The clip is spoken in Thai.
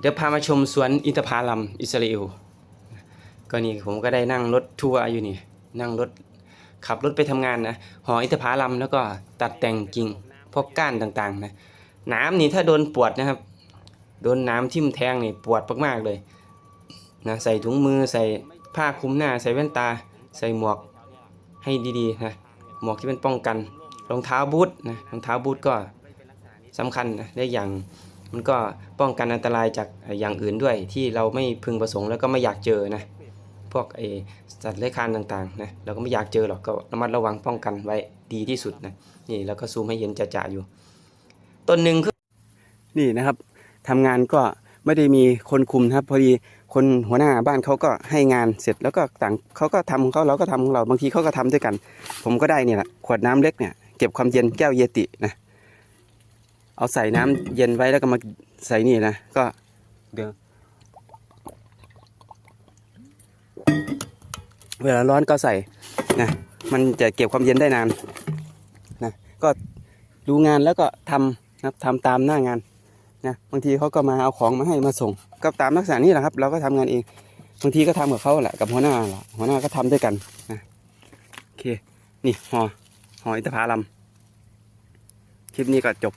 เดี๋ยวพามาชมสวนอินทผลัมอิสราเอลก็นี่ผมก็ได้นั่งรถทัวร์อยู่นี่ นั่งรถขับรถไปทำงานนะหออินทผลัมแล้วก็ตัดแต่งกิ่งพวกก้านต่างๆนะน้ำนี่ถ้าโดนปวดนะครับ โดนน้ำทิ่มแทงนี่ปวดมากๆเลยนะใส่ถุงมือใส่ผ้าคลุมหน้า ใส่แว่นตา ใส่หมวกให้ดีๆนะหมวกที่เป็นป้องกันรองเท้าบูทนะรองเท้าบูทก็สำคัญนะได้อย่าง มันก็ป้องกันอันตรายจากอย่างอื่นด้วย ที่เราไม่พึงประสงค์แล้วก็ไม่อยากเจอนะพวกไอสัตว์เลื้อยคลานต่างๆนะเราก็ไม่อยากเจอหรอกก็ระมัดระวังป้องกันไว้ดีที่สุดนะนี่แล้วก็ซูมให้เห็นจะๆอยู่ต้นหนึ่งคือนี่นะครับทำงานก็ไม่ได้มีคนคุมนะครับ พอดีคนหัวหน้าบ้านเขาก็ให้งานเสร็จแล้วก็ต่างเขาก็ทำของเขาเราก็ทำของเราบางทีเขาก็ทำด้วยกัน ผมก็ได้เนี่ยแหละขวดน้ำเล็กเนี่ยเก็บความเย็นแก้วเยตินะ เอาใส่น้ำเย็นไว้แล้วก็มาใส่นี่นะก็เดี๋ยวเวลาร้อนก็ใส่นะมันจะเก็บความเย็นได้นานนะก็ดูงานแล้วก็ทำนะครับทำตามหน้างานนะบางทีเขาก็มาเอาของมาให้มาส่ง ก็ตามลักษณะนี้แหละครับ เราก็ทำงานเองบางทีก็ทำกับเขาแหละกับหัวหน้าแหละหัวหน้าก็ทำด้วยกันนะโอเคนี่หอหออินทผลัมคลิปนี้ก็จบ